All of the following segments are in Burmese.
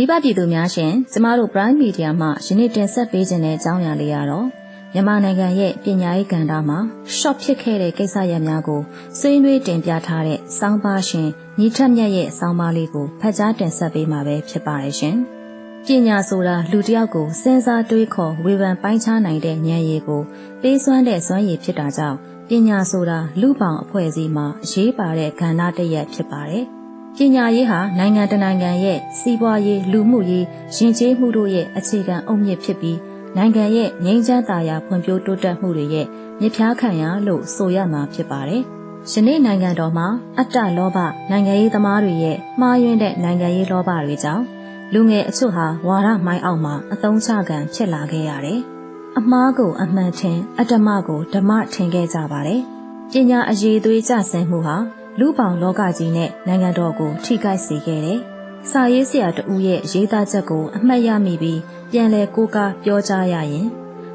မိဘပြည်သူများရှင်ကျမတို့ Prime Media မှယနေ့တင်ဆက်ပေးခြင်းတဲ့အကြောင်းအရာလေးရတော့မြန်မာနိုင်ငံရဲ့ပညာရေးကဏ္ဍမှာ short ဖြစ်ခဲ့တဲ့ကိစ္စရပ်များကိုဆွေးနွေးတင်ပြထားတဲ့စောင်းပါရှင်ညီထက်မြတ်ရဲ့စောင်းပါလေးကိုဖတ်ကြားတင်ဆက်ပေးမှာပဲဖြစ်ပါတယ်ရှင်။ပညာဆိုတာလူတစ်ယောက်ကိုစဉ်းစားတွေးခေါ်ဝေဖန်ပိုင်းခြားနိုင်တဲ့ဉာဏ်ရည်ကိုပေးစွမ်းတဲ့စွမ်းရည်ဖြစ်တာကြောင့်ပညာဆိုတာလူပောင်အဖွဲ့အစည်းမှာအရေးပါတဲ့ကဏ္ဍတစ်ရပ်ဖြစ်ပါတယ်။ ပညာရေးဟာနိုင်ငံတနိုင်ငံရဲ့စီးပွားရေးလူမှုရေးယဉ်ကျေးမှုတို့ရဲ့အခြေခံအုတ်မြစ်ဖြစ်ပြီးနိုင်ငံရဲ့ငြိမ်းချမ်းသာယာဖွံ့ဖြိုးတိုးတက်မှုတွေရဲ့မြစ်ဖျားခံရလို့ဆိုရမှာဖြစ်ပါတယ်။ယနေ့နိုင်ငံတော်မှာအတ္တလောဘနိုင်ငံရေးသမားတွေရဲ့မှားယွင်းတဲ့နိုင်ငံရေးလောဘတွေကြောင့်လူငယ်အချို့ဟာဝါရမိုင်းအောက်မှာအသုံးချခံဖြစ်လာခဲ့ရတယ်။အမားကိုအမှန်ထင်အတ္တမကိုဓမ္မထင်ခဲ့ကြပါတယ်။ပညာအရေးသွေးကြဆင်းမှုဟာ လူပောင်လောကကြီးနဲ့နိုင်ငံတော်ကိုထိခိုက်စေခဲ့တယ်။စာရေးဆရာတဦးရဲ့ရေးသားချက်ကိုအမှတ်ရမိပြီးပြန်လည်ကိုးကားပြောကြားရရင်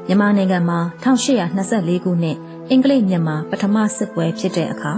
မြန်မာနိုင်ငံမှာ1824ခုနှစ်အင်္ဂလိပ်မြန်မာပထမစစ်ပွဲဖြစ်တဲ့အခါ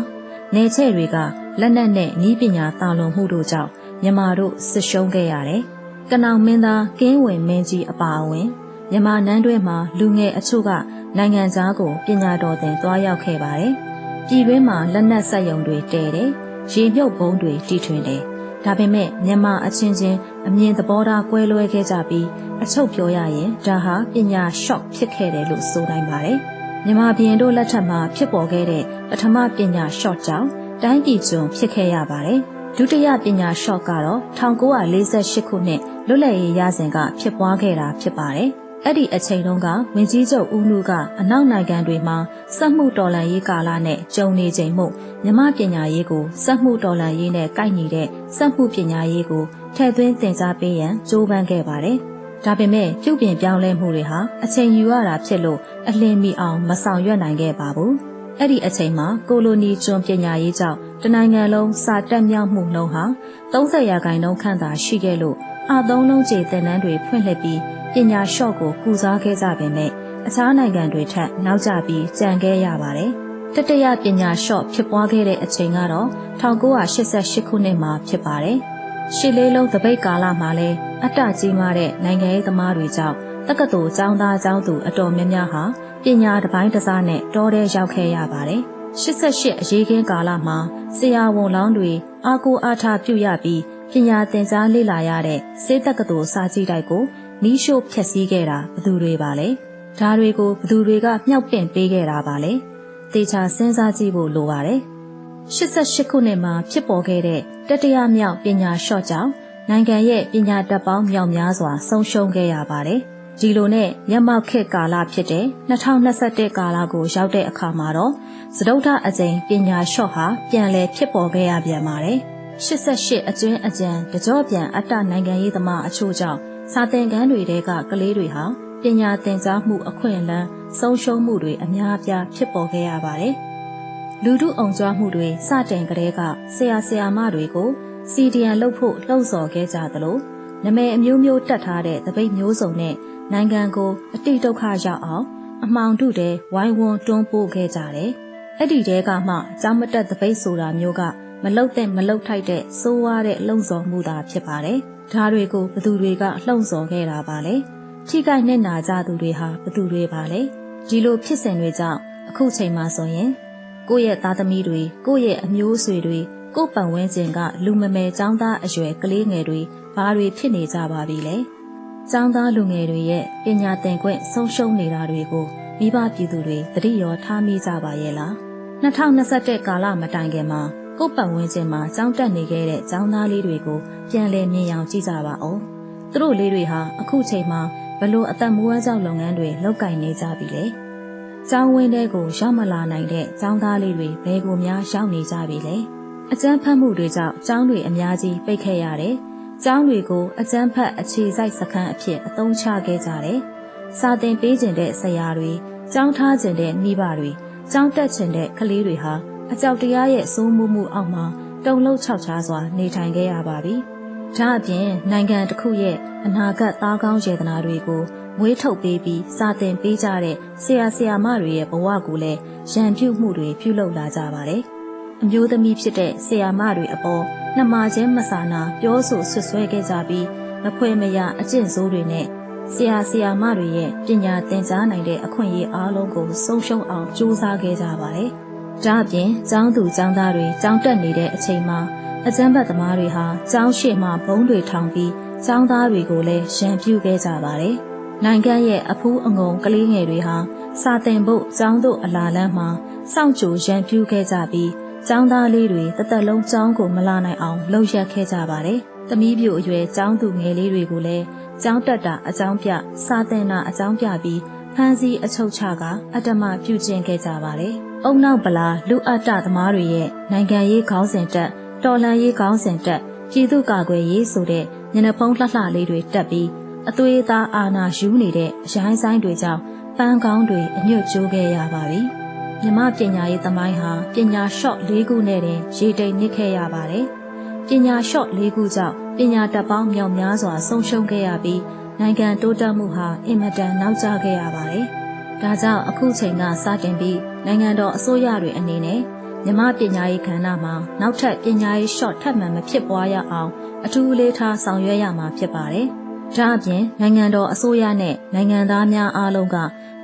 နေချဲ့တွေကလက်နက်နဲ့ဤပညာတာလွန်မှုတို့ကြောင့်မြန်မာတို့စစ်ရှုံးခဲ့ရတယ်။ကနောင်မင်းသားကင်းဝင်မင်းကြီးအပါအဝင်မြန်မာနန်းတွဲမှာလူငယ်အချို့ကနိုင်ငံသားကိုပညာတော်သင်တွားရောက်ခဲ့ပါတယ်။ ပြည်တွင်းမှာလက်နက်ဆက်ယုံတွေတဲတယ်။ရေမြုပ်ဘုံတွေတီထွင်တယ်။ဒါပေမဲ့မြန်မာအချင်းချင်းအမြင်သဘောထားကွဲလွဲခဲ့ကြပြီးအချုပ်ပြောရရင်ဒါဟာပညာ shock ဖြစ်ခဲ့တယ်လို့ဆိုနိုင်ပါတယ်။မြန်မာပြည်တို့လက်ထက်မှာဖြစ်ပေါ်ခဲ့တဲ့ပထမပညာ shock ကြောင့်တိုင်းပြည်ကျွန်းဖြစ်ခဲ့ရပါတယ်။ဒုတိယပညာ shock ကတော့1948ခုနှစ်လွတ်လပ်ရေးရစဉ်ကဖြစ်ပွားခဲ့တာဖြစ်ပါတယ်။ အဲ့ဒီအချိန်တုန်းကဝင်းကြီးချုပ်ဦးနုကအနောက်နိုင်ငံတွေမှာစက်မှုတော်လှန်ရေးကာလနဲ့ကြုံနေချိန်မှုမြမပညာရေးကိုစက်မှုတော်လှန်ရေးနဲ့ကိုက်ညီတဲ့စက်မှုပညာရေးကိုထည့်သွင်းသင်ကြားပေးရန်ကြိုးပမ်းခဲ့ပါတယ်။ဒါပေမဲ့ပြုပြင်ပြောင်းလဲမှုတွေဟာအချိန်ယူရတာဖြစ်လို့အလင်းမီအောင်မဆောင်ရွက်နိုင်ခဲ့ပါဘူး။အဲ့ဒီအချိန်မှာကိုလိုနီကျွန်းပညာရေးကြောင့်တနိုင်ငံလုံးစာတက်မြောက်မှုနှုန်းဟာ30ရာခိုင်နှုန်းခန့်သာရှိခဲ့လို့အသုံးလုံးကျေသင်တန်းတွေဖွင့်လှစ်ပြီး ပညာလျှော့ကိုကုစားခဲ့ကြပေမဲ့အခြားနိုင်ငံတွေထက်နောက်ကျပြီးကြံခဲ့ရပါတယ်။တတရပညာလျှော့ဖြစ်ပွားခဲ့တဲ့အချိန်ကတော့1988ခုနှစ်မှာဖြစ်ပါတယ်။ရှစ်လေးလုံးတပိတ်ကာလမှာလဲအတ္တကြီးမားတဲ့နိုင်ငံရေးသမားတွေကြောင့်တက္ကသိုလ်ကျောင်းသားကျောင်းသူအတော်များများဟာပညာတစ်ပိုင်းတစ်စားနဲ့တောထဲရောက်ခဲ့ရပါတယ်။88အရေးခင်းကာလမှာဆရာဝန်လောင်းတွေအာကိုအားထားပြုရပြီးပညာသင်ကြားလေ့လာရတဲ့စေတက္ကသိုလ်စာကြည့်တိုက်ကို နီးရှို့ဖျက်ဆီးခဲ့တာဘသူတွေပါလဲဒါတွေကိုဘသူတွေကမြောက်ပင့်ပေးခဲ့တာပါလဲတေချာစဉ်းစားကြည့်ဖို့လိုပါတယ်88ခုနှစ်မှာဖြစ်ပေါ်ခဲ့တဲ့တတိယမြောက်ပညာလျှော့ကြောင့်နိုင်ငံရဲ့ပညာတတ်ပေါင်းမြောက်များစွာဆုံးရှုံးခဲ့ရပါတယ်ဒီလိုနဲ့မျက်မှောက်ခေတ်ကာလဖြစ်တဲ့2021ကာလကိုရောက်တဲ့အခါမှာတော့သဒုဋ္ဌအကြိမ်ပညာလျှော့ဟာပြန်လည်ဖြစ်ပေါ်ခဲ့ရပြန်ပါတယ်88အကျွင်းအကြံတကြောပြန်အတ္တနိုင်ငံရေးသမားအချို့ကြောင့် စာသင်ခန်းတွေတဲကကလေးတွေဟာပညာသင်ကြားမှုအခွင့်အလမ်းဆုံးရှုံးမှုတွေအများအပြားဖြစ်ပေါ်ခဲ့ရပါတယ်။လူထုအောင်ကြွားမှုတွေစတင်ကလေးကဆရာဆရာမတွေကိုစီဒီယန်လုပ်ဖို့လှုံ့ဆော်ခဲ့ကြသလိုနမဲအမျိုးမျိုးတက်ထားတဲ့တပိတ်မျိုးစုံနဲ့နိုင်ငံကိုအတိဒုက္ခရောက်အောင်အမှောင်တုတဲ့ဝိုင်းဝန်းတွန်းပို့ခဲ့ကြတယ်။အဲ့ဒီတဲကမှကြောင်းမတက်တပိတ်ဆိုတာမျိုးကမလုတ်တဲ့မလုတ်ထိုက်တဲ့စိုးဝါးတဲ့လှုံ့ဆော်မှုသာဖြစ်ပါတယ်။ ဓာတွေကိုဘသူတွေကလှုံ့ဆော်ခဲ့တာပါလဲထိခိုက်နေနာကြသူတွေဟာဘသူတွေပါလဲဒီလိုဖြစ်စဉ်တွေကြောင့်အခုချိန်မှဆိုရင်ကိုယ့်ရဲ့သားသမီးတွေကိုယ့်ရဲ့အမျိုးအဆွေတွေကိုယ့်ပတ်ဝန်းကျင်ကလူမမယ်ចောင်းသားအရွယ်ကလေးငယ်တွေဘာတွေဖြစ်နေကြပါပြီလဲចောင်းသားလူငယ်တွေရဲ့ပညာသင်ခွင့်ဆုံးရှုံးနေတာတွေကိုမိဘပြည်သူတွေသတိရောထားမိကြပါရဲ့လား2021ကာလမတိုင်ခင်မှာ ကိုယ့်ပတ်ဝန်းကျင်မှာကြောင်းတက်နေခဲ့တဲ့ကျောင်းသားလေးတွေကိုပြန်လည်မြင်အောင်ကြည့်ကြပါဦး။သူတို့လေးတွေဟာအခုချိန်မှာဘလို့အသက်မွေးကြောက်လုပ်ငန်းတွေလုပ်ကင်နေကြပြီလေ။ကျောင်းဝင်းတဲကိုရောက်မလာနိုင်တဲ့ကျောင်းသားလေးတွေဘယ်ကိုများရောက်နေကြပြီလဲ။အကျန်းဖတ်မှုတွေကြောင့်ကျောင်းတွေအများကြီးပိတ်ခဲ့ရတယ်။ကျောင်းတွေကိုအကျန်းဖတ်အခြေစိုက်စခန်းအဖြစ်အသုံးချခဲ့ကြတယ်။စာသင်ပေးခြင်းတဲ့ဆရာတွေ၊ကျောင်းထားခြင်းတဲ့မိဘတွေ၊ကျောင်းတက်ခြင်းတဲ့ကလေးတွေဟာ အကြောက်တရားရဲ့စိုးမိုးမှုအောက်မှာတုံလုံးခြောက်ခြားစွာနေထိုင်ခဲ့ရပါပြီ။ဒါအပြင်နိုင်ငံတစ်ခုရဲ့အနာဂတ်သားကောင်းရေတနာတွေကိုမွေးထုတ်ပေးပြီးစာသင်ပေးကြတဲ့ဆရာဆရာမတွေရဲ့ဘဝကိုလည်းရန်ပြုမှုတွေပြုလုပ်လာကြပါတယ်။အမျိုးသမီးဖြစ်တဲ့ဆရာမတွေအပေါ်နှမချင်းမဆာနာပြောဆိုဆွဆွဲခဲ့ကြပြီးမဖွဲမရအကျင့်ဆိုးတွေနဲ့ဆရာဆရာမတွေရဲ့ပညာသင်ကြားနိုင်တဲ့အခွင့်အရေးအားလုံးကိုဆုံးရှုံးအောင်ကြိုးစားခဲ့ကြပါတယ်။ ဒါအပြင်ကျောင်းသူကျောင်းသားတွေကျောင်းတက်နေတဲ့အချိန်မှာအကျန်းဘတ်သမားတွေဟာကျောင်းရှိမှဘုံတွေထောင်ပြီးကျောင်းသားတွေကိုလည်းရန်ပြုခဲ့ကြပါတယ်။နိုင်ငံရဲ့အဖူးအငုံကလေးငယ်တွေဟာစာသင်ဖို့ကျောင်းတို့အလာလန်းမှာစောင့်ကြိုရန်ပြုခဲ့ကြပြီးကျောင်းသားလေးတွေတသက်လုံးကျောင်းကိုမလာနိုင်အောင်လှုပ်ရက်ခဲ့ကြပါတယ်။သမီးပြိုအရွယ်ကျောင်းသူငယ်လေးတွေကိုလည်းကျောင်းတက်တာအကြောင်းပြစာသင်တာအကြောင်းပြပြီးဖမ်းဆီးအချုပ်ချကအတ္တမပြုကျင့်ခဲ့ကြပါတယ်။ အုံနောက်ပလာလူအပ်တသမားတွေရဲ့နိုင်ငံရေးခေါင်းစဉ်တက်တော်လှန်ရေးခေါင်းစဉ်တက်ပြည်သူ့ကာကွယ်ရေးဆိုတဲ့ညနေဖုံးလှလှလေးတွေတက်ပြီးအသွေးသားအာနာယူနေတဲ့အရိုင်းဆိုင်တွေကြောင့်ပန်းကောင်းတွေအညွတ်ကျိုးခဲ့ရပါပြီ။မြမပညာရေးသမိုင်းဟာပညာရှော့၄ခုနဲ့တင်ရေတိမ်နစ်ခဲ့ရပါတယ်။ပညာရှော့၄ခုကြောင့်ပညာတတ်ပေါင်းမြောက်များစွာဆုံးရှုံးခဲ့ရပြီးနိုင်ငံတိုးတက်မှုဟာအင်မတန်နောက်ကျခဲ့ရပါတယ်။ဒါကြောင့်အခုချိန်ကစတင်ပြီး နိုင်ငံတော်အစိုးရတွေအနေနဲ့မြမပညာရေးကဏ္ဍမှာနောက်ထပ်ပညာရေး short ထပ်မံမဖြစ်ပွားရအောင်အထူးလေးထားဆောင်ရွက်ရမှာဖြစ်ပါတယ်။ဒါအပြင်နိုင်ငံတော်အစိုးရနဲ့နိုင်ငံသားများအားလုံးက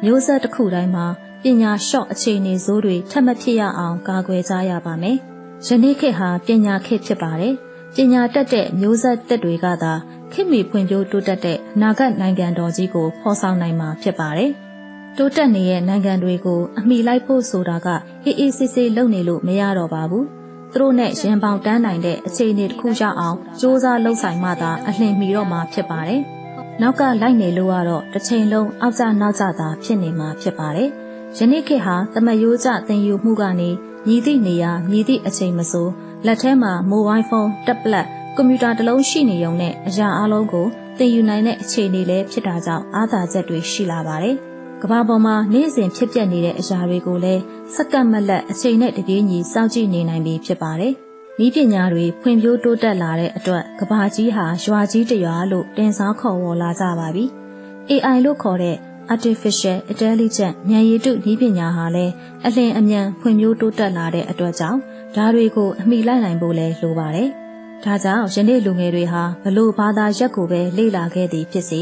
မျိုးဆက်တစ်ခုတိုင်းမှာပညာ short အခြေအနေဆိုးတွေထပ်မဖြစ်ရအောင်ကာကွယ်ကြရပါမယ်။ယနေ့ခေတ်ဟာပညာခေတ်ဖြစ်ပါတယ်။ပညာတတ်တဲ့မျိုးဆက်တက်တွေကသာခေတ်မီဖွံ့ဖြိုးတိုးတက်တဲ့အနာဂတ်နိုင်ငံတော်ကြီးကိုဖော်ဆောင်နိုင်မှာဖြစ်ပါတယ်။ တိုးတက်နေတဲ့နိုင်ငံတွေကိုအမိလိုက်ဖို့ဆိုတာကအေးအေးဆေးဆေးလုပ်နေလို့မရတော့ပါဘူး။သူတို့နဲ့ရင်ပေါင်တန်းနိုင်တဲ့အခြေအနေတစ်ခုရောက်အောင်စ조사လှုပ်ဆိုင်မှသာအလှင်မီတော့မှာဖြစ်ပါတယ်။နောက်ကလိုက်နေလို့ကတော့တစ်ချိန်လုံးအောက်ကျနောက်ကျသာဖြစ်နေမှာဖြစ်ပါတယ်။ယနေ့ခေတ်ဟာတမယိုးကျသင်ယူမှုကနေမြည်သည့်နေရာမြည်သည့်အချိန်မဆိုလက်ထဲမှာမိုဘိုင်းဖုန်းတက်ဘလက်ကွန်ပျူတာတစ်လုံးရှိနေုံနဲ့အရာအလုံးကိုသင်ယူနိုင်တဲ့အခြေအနေလည်းဖြစ်တာကြောင့်အားသာချက်တွေရှိလာပါတယ်။ ကမ္ဘာပေါ်မှာနေ့စဉ်ဖြစ်ပျက်နေတဲ့အရာတွေကိုလည်းစက္ကန့်မလက်အချိန်နဲ့တပြေးညီစောင့်ကြည့်နေနိုင်ပြီဖြစ်ပါတယ်။ဤပညာတွေဖွံ့ဖြိုးတိုးတက်လာတဲ့အတွက်ကဘာကြီးဟာရွာကြီးတရွာလို့တင်စားခေါ်ဝေါ်လာကြပါပြီ။ AI လို့ခေါ်တဲ့ artificial intelligence ဉာဏ်ရည်တုဤပညာဟာလည်းအလင်းအမြန်ဖွံ့ဖြိုးတိုးတက်လာတဲ့အတွက်ကြောင့်ဒါတွေကိုအမိလိုက်နိုင်ဖို့လည်းလိုပါတယ်။ဒါကြောင့်ယနေ့လူငယ်တွေဟာဘလို့ဘာသာရက်ကိုပဲလေ့လာခဲ့သည်ဖြစ်စေ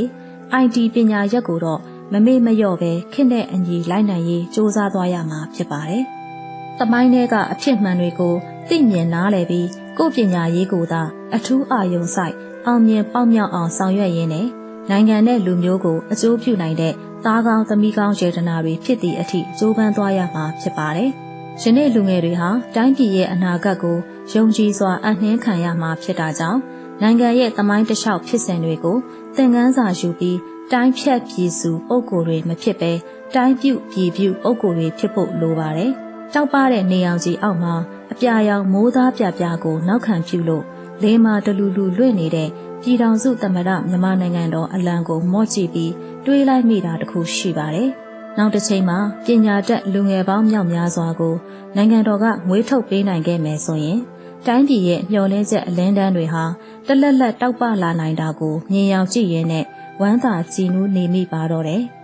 IT ပညာရက်ကိုတော့ မမေ့မလျော့ပဲခင့်တဲ့အညီလိုက်နိုင်ရေးစ조사သွားရမှာဖြစ်ပါတယ်။တမိုင်းထဲကအဖြစ်မှန်တွေကိုသိမြင်နားလည်ပြီးကိုယ့်ပညာရေးကိုသာအထူးအာရုံစိုက်အောင်မြင်ပေါက်မြောက်အောင်ဆောင်ရွက်ရင်းနဲ့နိုင်ငံနဲ့လူမျိုးကိုအကျိုးပြုနိုင်တဲ့သားကောင်းသမီးကောင်းယေတနာတွေဖြစ်သည့်အထိကြိုးပမ်းသွားရမှာဖြစ်ပါတယ်။ယနေ့လူငယ်တွေဟာတိုင်းပြည်ရဲ့အနာဂတ်ကိုယုံကြည်စွာအနှင်းခံရမှာဖြစ်တာကြောင့်နိုင်ငံရဲ့သမိုင်းတလျှောက်ဖြစ်စဉ်တွေကိုသင်ခန်းစာယူပြီး တိုင်းဖြတ်ပြည်စုအုပ်ကိုယ်တွေမဖြစ်ပဲတိုင်းပြုပြည်ပြုအုပ်ကိုယ်တွေဖြစ်ဖို့လိုပါတယ်။တောက်ပတဲ့နေအောင်ကြီးအောက်မှာအပြာရောင်မိုးသားပြပြကိုနောက်ခံပြုလို့လေးမာတလူလူလွင့်နေတဲ့ပြည်ထောင်စုသမ္မတမြန်မာနိုင်ငံတော်အလံကိုမော့ကြည့်ပြီးတွေးလိုက်မိတာတခုရှိပါတယ်။နောက်တစ်ချိန်မှာပညာတတ်လူငယ်ပေါင်းမြောက်များစွာကိုနိုင်ငံတော်ကငွေထုတ်ပေးနိုင်ခဲ့မယ်ဆိုရင်တိုင်းပြည်ရဲ့မျှော်လင့်ချက်အလင်းတန်းတွေဟာတလက်လက်တောက်ပလာနိုင်တာကိုမြင်ရောက်ကြည့်ရင်းနဲ့ ဝမ်းသာကြည်နူးနေမိပါတော့တယ်။